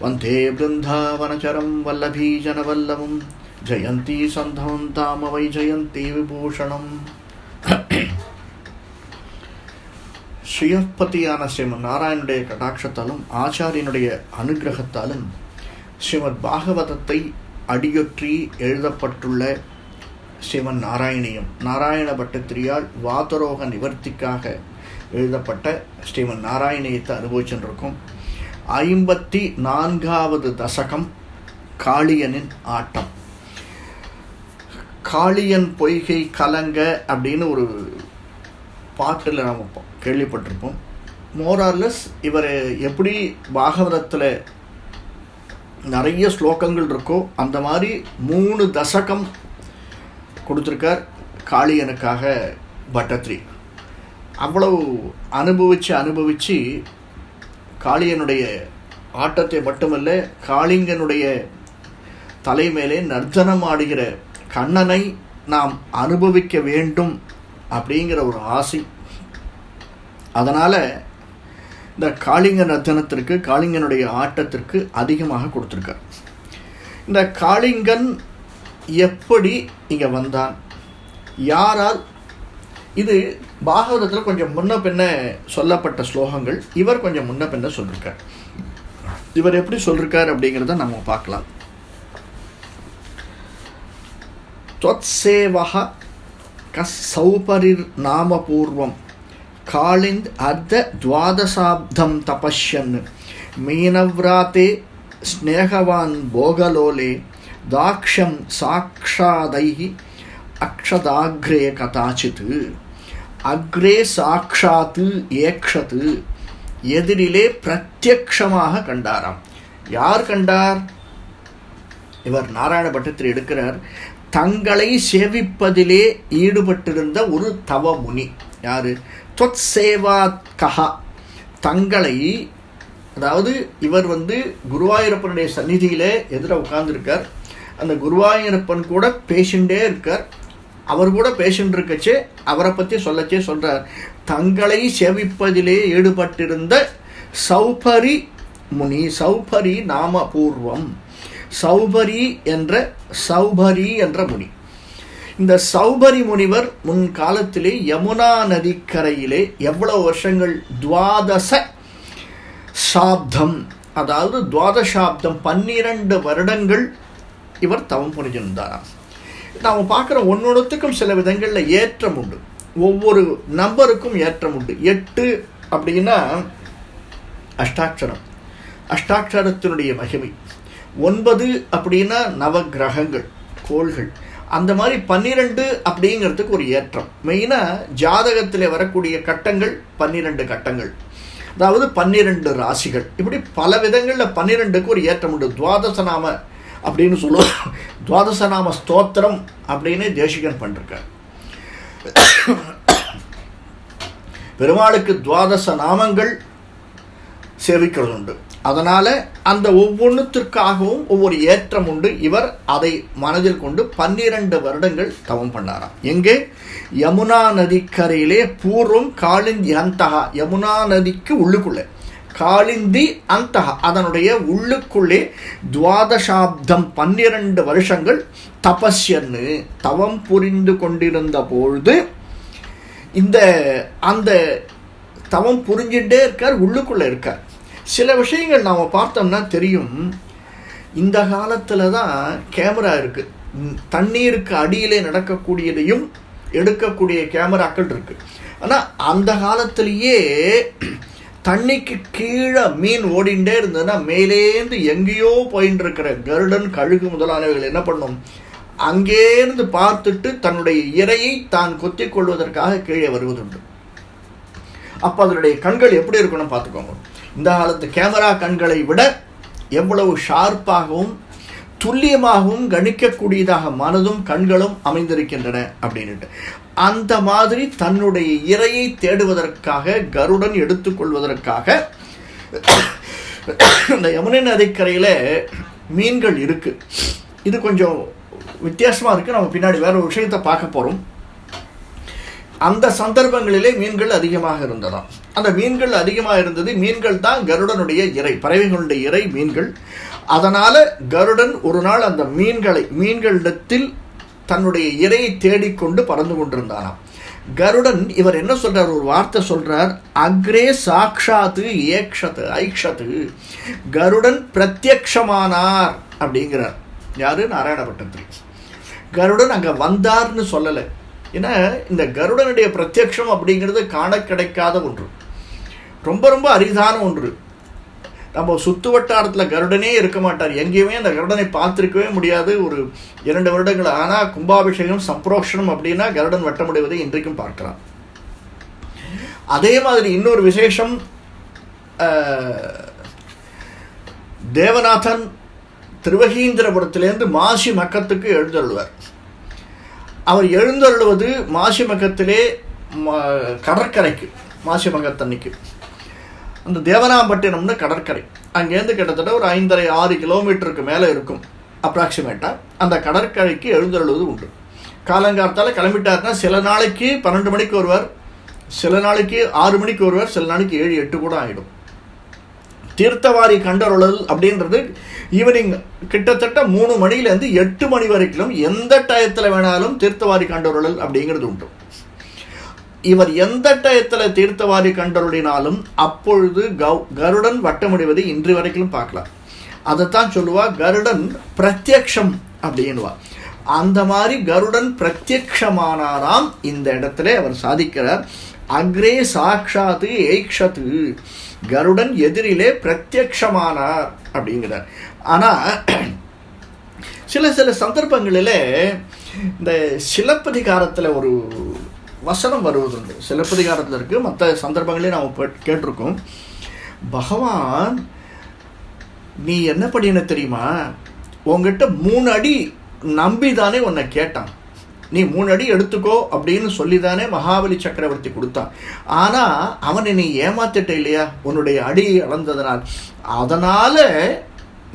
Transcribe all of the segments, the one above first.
वन्दे बृन्दावनचरं वल्लभीजनवल्लभं जयन्ती सन्धवं तामवै जयन्ती விபூஷணம் ஸ்ரீயப்பதியான ஸ்ரீமன் நாராயணுடைய கடாட்சத்தாலும் ஆச்சாரியனுடைய அனுகிரகத்தாலும் ஸ்ரீமத் பாகவதத்தை அடியொற்றி எழுதப்பட்டுள்ள ஸ்ரீமன் நாராயணியம் நாராயண பட்டத்திரியால் வாதரோக நிவர்த்திக்காக எழுதப்பட்ட ஸ்ரீமன் நாராயணியத்தை அனுபவிச்சுருக்கோம் ஐம்பத்தி நான்காவது தசகம் காளியனின் ஆட்டம். காளியன் பொய்கை கலங்க அப்படின்னு ஒரு பாட்டில் நம்ம கேள்விப்பட்டிருப்போம். மோரார்லெஸ் இவர் எப்படி பாகவதத்தில் நிறைய ஸ்லோகங்கள் இருக்கோ அந்த மாதிரி மூணு தசகம் கொடுத்துருக்கார் காளியனுக்காக பட்டத்ரி. அவ்வளவு அனுபவித்து அனுபவித்து காளியனுடைய ஆட்டத்தை மட்டுமல்ல காளிங்கனுடைய தலைமேலே நர்த்தனம் ஆடுகிற கண்ணனை நாம் அனுபவிக்க வேண்டும் அப்படிங்கிற ஒரு ஆசை. அதனால் இந்த காளிங்க நர்த்தனத்திற்கு காளிங்கனுடைய ஆட்டத்திற்கு அதிகமாக கொடுத்துருக்கார். இந்த காளிங்கன் எப்படி இங்கே வந்தான்? யாரால் இது பாகவதத்தில் கொஞ்சம் முன்ன பின்ன சொல்லப்பட்ட ஸ்லோகங்கள். இவர் கொஞ்சம் முன்ன பின்ன சொல்லியிருக்கார் இவர் எப்படி சொல்லியிருக்கார் அப்படிங்கிறத நம்ம பார்க்கலாம். தொத்சேவா கஸ் சௌபரிர் நாமபூர்வம் காளிந்த் அர்த்த துவாதசாப்தம் தபஷ்யன். மீனவ்ராத்தே ஸ்னேகவான் போகலோலே தாக்ஷம் சாக்ஷாதைஹி அக்ஷதாகிரே கதாச்சித் அக்ரே சாட்சாத்து ஏக்ஷத்து எதிரிலே பிரத்யக்ஷமாக கண்டாராம். யார் கண்டார்? இவர் நாராயண பட்டத்தில் எடுக்கிறார். தங்களை சேவிப்பதிலே ஈடுபட்டிருந்த ஒரு தவ முனி. யார்? தொத் சேவாத்கஹா தங்களை அதாவது இவர் வந்து குருவாயூரப்பனுடைய சந்நிதியில் எதிராக உட்கார்ந்துருக்கார். அந்த குருவாயூரப்பன் கூட பேஷண்ட்டே இருக்கார். அவர் கூட பேஷண்ட் இருக்கச்சே அவரை பற்றி சொல்லச்சே சொல்கிறார் தங்களை சேவிப்பதிலே ஈடுபட்டிருந்த சௌபரி முனி சௌபரி நாம பூர்வம் சௌபரி என்ற சௌபரி என்ற முனி. இந்த சௌபரி முனிவர் முன் காலத்திலே யமுனா நதிக்கரையிலே எவ்வளோ வருஷங்கள்? துவாதச சாப்தம். அதாவது துவாதசாப்தம் பன்னிரண்டு வருடங்கள் இவர் தவம் புரிஞ்சிருந்தாராம். நாம் பார்க்குற ஒன்னொன்றுத்துக்கும் சில விதங்களில் ஏற்றம் உண்டு. ஒவ்வொரு நம்பருக்கும் ஏற்றம் உண்டு. எட்டு அப்படின்னா அஷ்டாட்சரம். அஷ்டாட்சரத்தினுடைய மகிமை. ஒன்பது அப்படின்னா நவகிரகங்கள் கோள்கள். அந்த மாதிரி பன்னிரெண்டு அப்படிங்கிறதுக்கு ஒரு ஏற்றம். மெயினாக ஜாதகத்தில் வரக்கூடிய கட்டங்கள் பன்னிரெண்டு கட்டங்கள். அதாவது பன்னிரெண்டு ராசிகள். இப்படி பல விதங்களில் பன்னிரெண்டுக்கு ஒரு ஏற்றம் உண்டு. துவாதசநாம அப்படின்னு சொல்லுவோம் துவாதசநாம ஸ்தோத்திரம் அப்படின்னு தேசிகன் பண்ணிருக்கார். பெருமாளுக்கு துவாதச நாமங்கள் சேவிக்கிறது உண்டு. அதனால் அந்த ஒவ்வொன்றுத்திற்காகவும் ஒவ்வொரு ஏற்றம் உண்டு. இவர் அதை மனதில் கொண்டு பன்னிரண்டு வருடங்கள் தவம் பண்ணாராம். எங்கே? யமுனா நதிக்கரையிலே பூர்வம் காளிந்தி அந்தகா யமுனா நதிக்கு உள்ளுக்குள்ளே. காளிந்தி அந்த அதனுடைய உள்ளுக்குள்ளே துவாதசாப்தம் பன்னிரண்டு வருஷங்கள் தபஸ்யன்னு தவம் புரிந்து கொண்டிருந்த பொழுது இந்த அந்த தவம் புரிஞ்சுட்டே இருக்கார் உள்ளுக்குள்ளே இருக்கார். சில விஷயங்கள் நாம் பார்த்தோம்னா தெரியும். இந்த காலத்தில் தான் கேமரா இருக்குது தண்ணீருக்கு அடியிலே நடக்கக்கூடியதையும் எடுக்கக்கூடிய கேமராக்கள் இருக்குது ஆனால் அந்த காலத்திலேயே தண்ணிக்கு கீழே மீன் ஓடிண்டே இருந்ததுன்னா மேலேந்து எங்கேயோ போயின்னு இருக்கிற கருடன் கழுகு முதலானவைகள் என்ன பண்ணும்? அங்கேருந்து பார்த்துட்டு தன்னுடைய இரையை தான் கொத்தி கொள்வதற்காக கீழே வருவதுண்டு. அப்போ அதனுடைய கண்கள் எப்படி இருக்கணும் பார்த்துக்கோங்க. இந்த காலத்து கேமரா கண்களை விட எவ்வளவு ஷார்ப்பாகவும் துல்லியமாகவும் கணிக்கக்கூடியதாக மனதும் கண்களும் அமைந்திருக்கின்றன அப்படின்ட்டு அந்த மாதிரி தன்னுடைய இறையை தேடுவதற்காக கருடன் எடுத்துக்கொள்வதற்காக இந்த யமுனை நதிக்கரையில் மீன்கள் இருக்குது இது கொஞ்சம் வித்தியாசமாக இருக்குது நம்ம பின்னாடி வேற ஒரு விஷயத்தை பார்க்க போகிறோம் அந்த சந்தர்ப்பங்களிலே மீன்கள் அதிகமாக இருந்ததாம். அந்த மீன்கள் அதிகமாக இருந்தது மீன்கள் தான் கருடனுடைய இறை பறவைகளுடைய இறை மீன்கள். அதனால் கருடன் ஒரு நாள் அந்த மீன்களை மீன்களிடத்தில் தன்னுடைய இரையை தேடிக்கொண்டு பறந்து கொண்டிருந்தானாம். கருடன் இவர் என்ன சொல்றார்? ஒரு வார்த்தை சொல்றார். அக்ரே சாக்ஷாத்து ஏக்ஷத்து ஐக்ஷத்து. கருடன் பிரத்யக்ஷமானார் அப்படிங்கிறார். யாரு? நாராயணபட்டத்திரி. கருடன் அங்கே வந்தார்னு சொல்லலை. ஏன்னா இந்த கருடனுடைய பிரத்யக்ஷம் அப்படிங்கிறது காண கிடைக்காத ஒன்று. ரொம்ப ரொம்ப அரிதான ஒன்று. நம்ம சுத்து வட்டாரத்தில் கருடனே இருக்க மாட்டார். எங்கேயுமே அந்த கருடனை பார்த்துருக்கவே முடியாது. ஒரு இரண்டு வருடங்கள் ஆனால் கும்பாபிஷேகம் சப்ரோஷனம் அப்படின்னா கருடன் வட்டமுடைவதை இன்றைக்கும் பார்க்கலாம் அதே மாதிரி இன்னொரு விசேஷம் தேவநாதன் திருவகீந்திரபுரத்திலேருந்து மாசி மக்கத்துக்கு எழுந்தருள்வர். அவர் எழுந்தருள்வது மாசி மக்கத்திலே கடற்கரைக்கு மாசி மகத்தன்னைக்கு. அந்த தேவனாம்பட்டினம்னு கடற்கரை. அங்கேருந்து கிட்டத்தட்ட ஒரு ஐந்தரை ஆறு கிலோமீட்டருக்கு மேலே இருக்கும் அப்ராக்சிமேட்டாக அந்த கடற்கரைக்கு எழுந்தருளுவது உண்டு. காலங்காலத்தால் கிளம்பிட்டாருன்னா சில நாளைக்கு பன்னெண்டு மணிக்கு வருவார் சில நாளைக்கு ஆறு மணிக்கு ஒருவர் சில நாளைக்கு ஏழு எட்டு கூட ஆகிடும் தீர்த்தவாரி கண்டருளல் அப்படின்றது ஈவினிங் கிட்டத்தட்ட மூணு மணிலேருந்து எட்டு மணி வரைக்கும் எந்த டயத்தில் வேணாலும் தீர்த்தவாரி கண்டருளல் அப்படிங்கிறது உண்டு. இவர் எந்த டயத்தில் தீர்த்தவாரி கண்டருளினாலும் அப்பொழுது கௌ- கருடன் வட்டமிடுவதை இன்று வரைக்கும் பார்க்கலாம். அதைத்தான் சொல்லுவா கருடன் பிரத்யக்ஷம் அப்படின்னுவா. அந்த மாதிரி கருடன் பிரத்யக்ஷமானாராம் இந்த இடத்துல அவர் சாதிக்கிறார். அக்ரே சாட்சாத்து ஏக்ஷத்து. கருடன் எதிரிலே பிரத்யக்ஷமானார் அப்படிங்கிறார். ஆனால் சில சில சந்தர்ப்பங்களில் இந்த சிலப்பதிகாரத்தில் ஒரு வசனம் வருவதுண்டு. சிலப்பதிகாரத்தில் இருக்குது மற்ற சந்தர்ப்பங்களே நாம் கேட்டிருக்கோம். பகவான் நீ என்ன பண்ணின தெரியுமா? உங்ககிட்ட மூணு அடி நம்பி தானே உன்னை கேட்டான். நீ மூணு அடி எடுத்துக்கோ அப்படின்னு சொல்லி தானே மகாபலி சக்கரவர்த்தி கொடுத்தான். ஆனால் அவனை நீ ஏமாத்திட்ட இல்லையா? உன்னுடைய அடி அளந்ததனால் அதனால்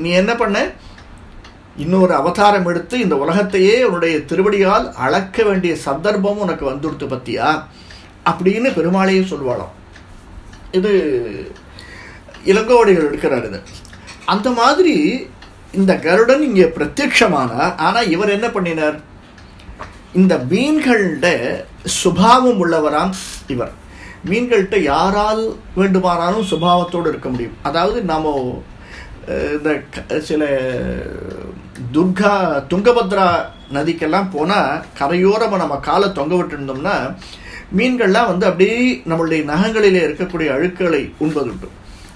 நீ என்ன பண்ண? இன்னொரு அவதாரம் எடுத்து இந்த உலகத்தையே உன்னுடைய திருவடியால் அளக்க வேண்டிய சந்தர்ப்பமும் உனக்கு வந்துடுத்து பத்தியா? அப்படின்னு பெருமாளையே சொல்வாளாம். இது இளங்கோவடிகள் எடுக்கிறார் இது. அந்த மாதிரி இந்த கருடன் இங்கே பிரத்யட்சமானார் ஆனால் இவர் என்ன பண்ணினார்? இந்த மீன்கள்ட சுபாவம் உள்ளவராம் இவர். மீன்கள்கிட்ட யாரால் வேண்டுமானாலும் சுபாவத்தோடு இருக்க முடியும். அதாவது நாம் இந்த க- சில துர்கா துங்கபத்ரா நதிக்கெல்லாம் போனால் கரையோரமாக நம்ம காலை தொங்க விட்டுருந்தோம்னா மீன்கள்லாம் வந்து அப்படியே நம்மளுடைய நகங்களிலே இருக்கக்கூடிய அழுக்குகளை உண்பதுண்டு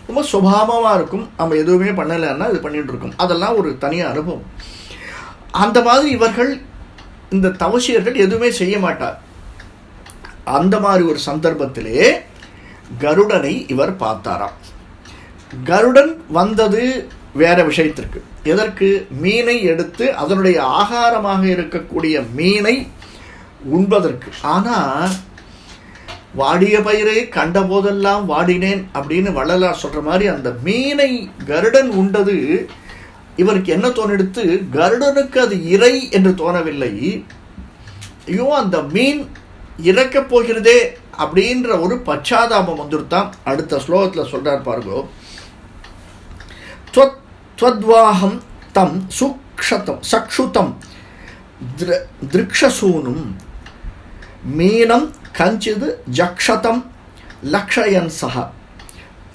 ரொம்ப சுபாவமாக இருக்கும். நம்ம எதுவுமே பண்ணலைன்னா இது பண்ணிட்டு இருக்கோம். அதெல்லாம் ஒரு தனியாக அனுபவம். அந்த மாதிரி இவர்கள் இந்த தவசியர்கள் எதுவுமே செய்ய மாட்டார். அந்த மாதிரி ஒரு சந்தர்ப்பத்திலே கருடனை இவர் பார்த்தாராம். கருடன் வந்தது வேறு விஷயத்திற்கு. எதற்கு? மீனை எடுத்து அதனுடைய ஆகாரமாக இருக்கக்கூடிய மீனை உண்பதற்கு. ஆனால் வாடிய பயிரை கண்ட போதெல்லாம் வாடினேன் அப்படின்னு வள்ளலார் சொல்கிற மாதிரி அந்த மீனை கருடன் உண்டது இவருக்கு என்ன தோணெடுத்து? கருடனுக்கு அது இறை என்று தோணவில்லை. ஐயோ அந்த மீன் இறக்கப் போகிறதே அப்படின்ற ஒரு பச்சாதாபம் வந்துருத்தான். அடுத்த ஸ்லோகத்தில் சொல்கிறார் பாருங்கோ. தொத் त्वद्वाहं तं सुक्षतं सक्षुतं दृ दृक्षसूनुं मीनं कञ्चित् जक्षतं लक्षयन् सः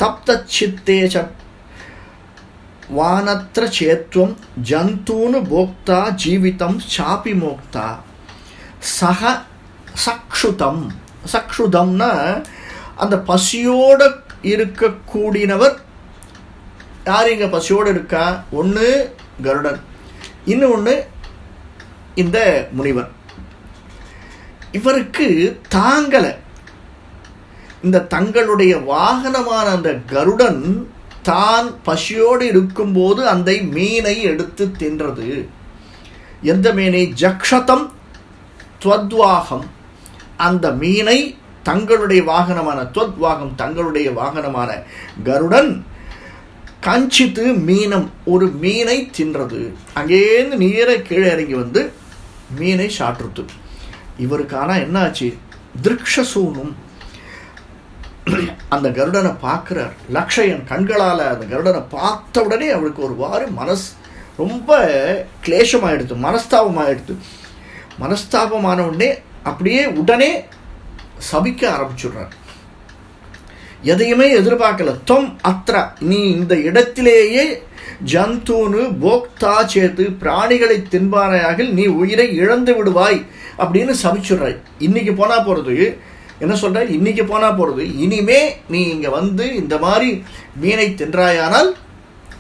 तप्तचित्ते च वानत्र चेत्वं जन्तून् भोक्ता जीवितं चापि मोक्ता சக சக்ஷுதம் சக்ஷுதம்னா அந்த பசியோட இருக்கக்கூடியவர் யார் இங்கே பசியோடு இருக்கா? ஒன்று கருடன். இன்னொன்று இந்த முனிவர். இவருக்கு தாங்கலை. இந்த தங்களுடைய வாகனமான அந்த கருடன் தான் பசியோடு இருக்கும்போது அந்த மீனை எடுத்து தின்றது. எந்த மீனை? ஜக்ஷதம் துவத்வாகம். அந்த மீனை தங்களுடைய வாகனமான துவத்வாகம் தங்களுடைய வாகனமான கருடன் கஞ்சித்து மீனம் ஒரு மீனை தின்றது. அங்கேருந்து நீரை கீழே இறங்கி வந்து மீனை சாற்றுத்து. இவருக்கு ஆனால் என்னாச்சு? திருக்ஷசூனும் அந்த கருடனை பார்க்குறார். லக்ஷயன் கண்களால் அந்த கருடனை பார்த்த உடனே அவளுக்கு ஒரு வாரி மனஸ் ரொம்ப கிளேஷமாயிடுது மனஸ்தாபமாயிடுது மனஸ்தாபமான உடனே அப்படியே உடனே சபிக்க ஆரம்பிச்சுடுறார். எதையுமே எதிர்பார்க்கல. தொம் அத்ரா. நீ இந்த இடத்திலேயே ஜந்தூனு போக்தா சேத்து பிராணிகளை தின்பாரையாக நீ உயிரை இழந்து விடுவாய் அப்படின்னு சபிச்சுடுறாய். இன்னைக்கு போனால் போகிறது என்ன சொல்ற இன்னைக்கு போனால் போகிறது இனிமே நீ இங்கே வந்து இந்த மாதிரி மீனை தின்றாயானால்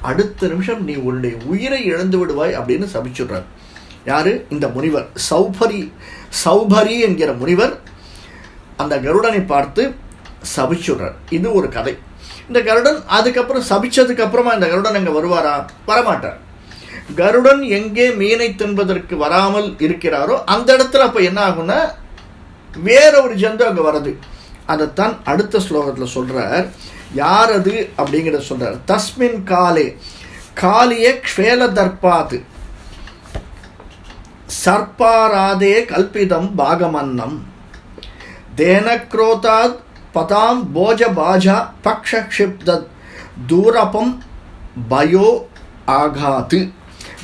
அடுத்த நிமிஷம் நீ உன்னுடைய உயிரை இழந்து விடுவாய் அப்படின்னு சபிச்சுடுறார். யாரு? இந்த முனிவர். சௌபரி சௌபரி என்கிற முனிவர் அந்த கருடனை பார்த்து சபிச்சுடுறார். இது ஒரு கதை. இந்த கருடன் அதுக்கப்புறம் சபிச்சதுக்கு அப்புறமா இந்த கருடன் அங்கே வருவாரா? வரமாட்டார். கருடன் எங்கே மீனை தின்பதற்கு வராமல் இருக்கிறாரோ அந்த இடத்துல அப்போ என்ன ஆகும்னா வேற ஒரு ஜந்து அங்கே வருது அதைத்தான் அடுத்த ஸ்லோகத்தில் சொல்கிறார் யார் அது? அப்படிங்கிறத சொல்கிறார் தஸ்மின் காலே. காலியே க்ஷேல தர்பாது. சர்பாராதே கல்பிதம் பாகமன்னம். தேனக்ரோதாத் பதாம் போஜ பாஜா பக்ஷிப்த தூரபம் பயோ ஆகாத்து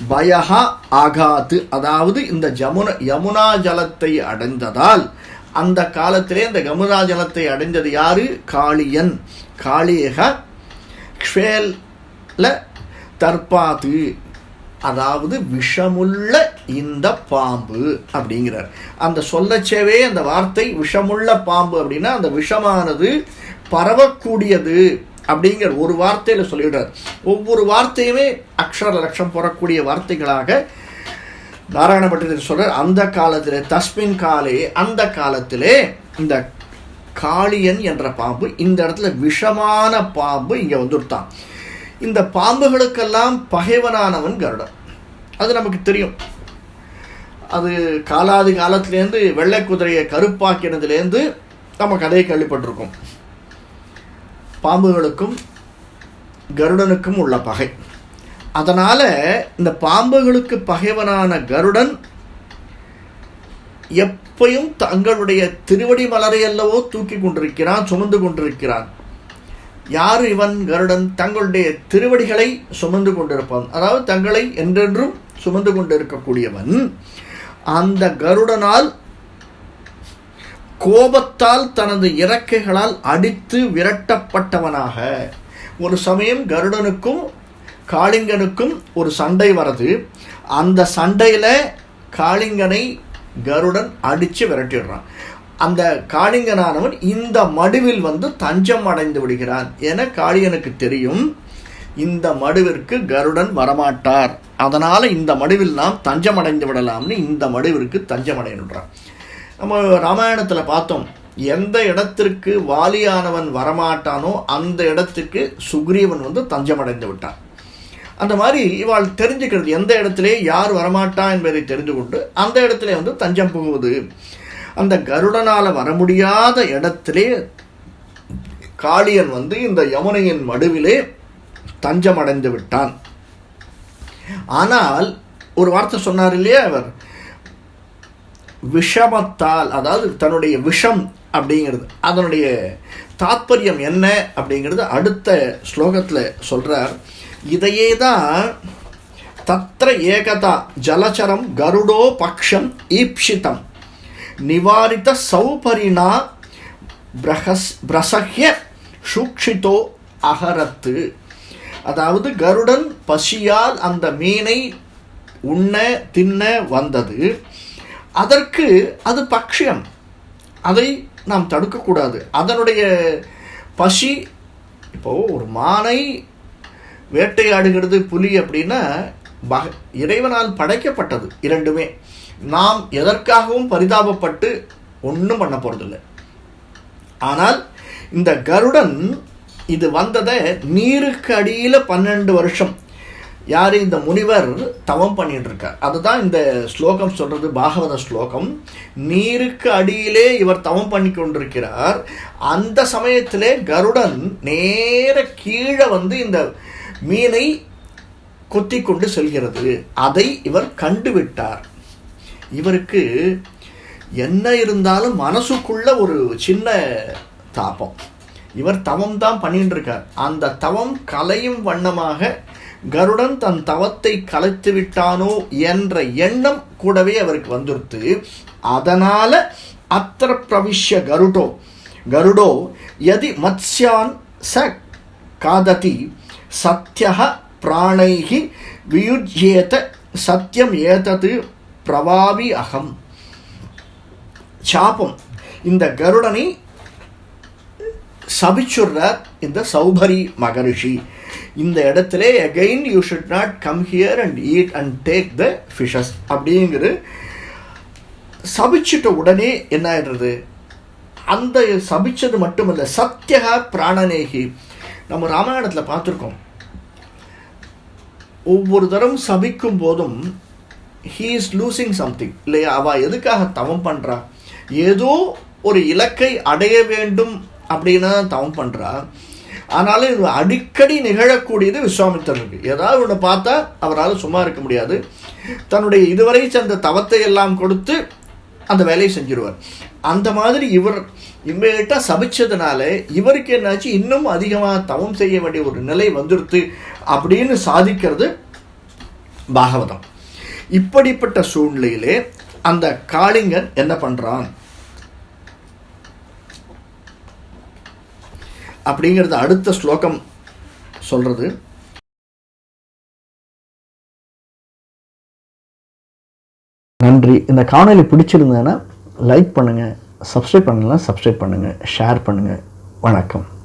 பயஹா ஆகாத்து அதாவது இந்த ஜமுன யமுனா ஜலத்தை அடைந்ததால் அந்த காலத்திலே இந்த யமுனா ஜலத்தை அடைந்தது யாரு? காளியன். காளியக க்ஷேல தற்பாத்து. அதாவது விஷமுள்ள இந்த பாம்பு அப்படிங்கிறார். அந்த சொல்லச்சேவே அந்த வார்த்தை விஷமுள்ள பாம்பு அப்படின்னா அந்த விஷமானது பரவக்கூடியது அப்படிங்கிற ஒரு வார்த்தையில் சொல்லிடுறார். ஒவ்வொரு வார்த்தையுமே அக்ஷர லட்சம் போறக்கூடிய வார்த்தைகளாக நாராயணபட்டத்தில் சொல்கிறார் அந்த காலத்தில் தஸ்மின் காலே அந்த காலத்திலே இந்த காளியன் என்ற பாம்பு இந்த இடத்துல விஷமான பாம்பு இங்கே வந்துருத்தான் இந்த பாம்புகளுக்கெல்லாம் பகைவனானவன் கருடன். அது நமக்கு தெரியும். அது காலாதி காலத்திலேருந்து வெள்ளை குதிரையை கருப்பாக்கினதுலேருந்து நம்ம கதையை கேள்விப்பட்டிருக்கோம். பாம்புகளுக்கும் கருடனுக்கும் உள்ள பகை. அதனால் இந்த பாம்புகளுக்கு பகைவனான கருடன் எப்பையும் தங்களுடைய திருவடி மலரை அல்லவோ தூக்கி கொண்டிருக்கிறான் சுமந்து கொண்டிருக்கிறான். யார் இவன் கருடன்? தங்களுடைய திருவடிகளை சுமந்து கொண்டிருப்பான். அதாவது தங்களை என்றென்றும் சுமந்து கொண்டிருக்கக்கூடியவன். அந்த கருடனால் கோபத்தால் தனது இறக்கைகளால் அடித்து விரட்டப்பட்டவனாக. ஒரு சமயம் கருடனுக்கும் காளிங்கனுக்கும் ஒரு சண்டை வருது அந்த சண்டையில் காளிங்கனை கருடன் அடித்து விரட்டிடுறான். அந்த காளிங்கனானவன் இந்த மடுவில் வந்து தஞ்சம் அடைந்து விடுகிறான் என காளியனுக்கு தெரியும். இந்த மடுவிற்கு கருடன் வரமாட்டார். அதனால் இந்த மடுவில் நாம் தஞ்சமடைந்து விடலாம்னு இந்த மடுவிற்கு தஞ்சம் நம்ம ராமாயணத்தில் பார்த்தோம் எந்த இடத்திற்கு வாலியானவன் வரமாட்டானோ அந்த இடத்துக்கு சுக்ரீவன் வந்து தஞ்சம் அடைந்து விட்டான். அந்த மாதிரி இவாள் தெரிஞ்சுக்கிறது எந்த இடத்துலே யார் வரமாட்டா என்பதை தெரிந்து கொண்டு அந்த இடத்துல வந்து தஞ்சம் புகுவது அந்த கருடனால் வர முடியாத இடத்திலே காளியன் வந்து இந்த யமுனையின் மடுவிலே தஞ்சமடைந்து விட்டான் ஆனால் ஒரு வார்த்தை சொன்னார் இல்லையா அவர் விஷமத்தால் அதாவது தன்னுடைய விஷம் அப்படிங்கிறது அதனுடைய தாத்பரியம் என்ன அப்படிங்கிறது அடுத்த ஸ்லோகத்தில் சொல்கிறார் இதையே தான் தத்ர ஏகதா ஜலச்சரம் கருடோ பக்ஷம் ஈப்ஷிதம். நிவாரித சௌபரிணா பிரகஸ் பிரசஹ்ய சூக்ஷிதோ அகரத்து. அதாவது கருடன் பசியால் அந்த மீனை உண்ண தின்ன வந்தது. அதற்கு அது பக்ஷியம். அதை நாம் தடுக்கக்கூடாது. அதனுடைய பசி இப்போது ஒரு மானை வேட்டையாடுகிறது புலி அப்படின்னா பக இறைவனால் படைக்கப்பட்டது இரண்டுமே. நாம் எதற்காகவும் பரிதாபப்பட்டு ஒன்றும் பண்ண போகிறதில்ல ஆனால் இந்த கருடன் இது வந்ததை நீருக்கு அடியில் பன்னெண்டு வருஷம். யார் இந்த முனிவர் தவம் பண்ணிட்டுருக்கார். அதுதான் இந்த ஸ்லோகம் சொல்கிறது பாகவத ஸ்லோகம். நீருக்கு அடியிலே இவர் தவம் பண்ணி கொண்டிருக்கிறார். அந்த சமயத்திலே கருடன் நேர கீழே வந்து இந்த மீனை கொத்தி கொண்டு செல்கிறது. அதை இவர் கண்டுவிட்டார். இவருக்கு என்ன இருந்தாலும் மனசுக்குள்ள ஒரு சின்ன தாபம். இவர் தவம் தான் பண்ணிட்டு இருக்கார் அந்த தவம் கலையும் வண்ணமாக கருடன் தன் தவத்தை கலைத்து விட்டானோ என்ற எண்ணம் கூடவே அவருக்கு வந்துருத்து. அதனால அத்திர பிரவிஷ்ய கருடோ. கருடோ எதி மத்ஸ்யான் ச காததி சத்யः பிராணைகி வியுஜ்யேத சத்தியம் ஏதது பிரவாவி அகம். சாபம். இந்த கருடனை சபிச்சுடுறார் இந்த சௌபரி மகரிஷி. இந்த இடத்துல again you should not come here and eat and take the fishes அப்படிங்கிற சபிச்சிட்ட உடனே என்ன ஆயிடுறது? அந்த சபிச்சது மட்டுமல்ல சத்தியகா பிராணநேகி. நம்ம ராமாயணத்தில் பார்த்துருக்கோம். ஒவ்வொரு தரம் சபிக்கும் போதும் ஹீ இஸ் லூசிங் சம்திங் இல்லையா? அவ எதுக்காக தவம் பண்ணுறா ஏதோ ஒரு இலக்கை அடைய வேண்டும் அப்படின்னு தான் தவம் பண்ணுறா ஆனாலும் இது அடிக்கடி நிகழக்கூடியது விஸ்வாமித்திரருக்கு ஏதாவது ஒன்று பார்த்தா அவரால் சும்மா இருக்க முடியாது. தன்னுடைய இதுவரை சேர்ந்த தவத்தை எல்லாம் கொடுத்து அந்த வேலையை செஞ்சிருவார். அந்த மாதிரி இவர் இம்மீடியட்டாக சபிச்சதுனால இவருக்கு என்னாச்சு? இன்னும் அதிகமாக தவம் செய்ய வேண்டிய ஒரு நிலை வந்துடுத்து அப்படின்னு சாதிக்கிறது பாகவதம். இப்படிப்பட்ட சூழ்நிலையிலே அந்த காளிங்கன் என்ன பண்ணுறான் அப்படிங்கிறது அடுத்த ஸ்லோகம் சொல்றது. நன்றி. இந்த காணொலி பிடிச்சிருந்தேன்னா லைக் பண்ணுங்கள் சப்ஸ்கிரைப் பண்ணலாம் சப்ஸ்கிரைப் பண்ணுங்கள் ஷேர் பண்ணுங்கள் வணக்கம்.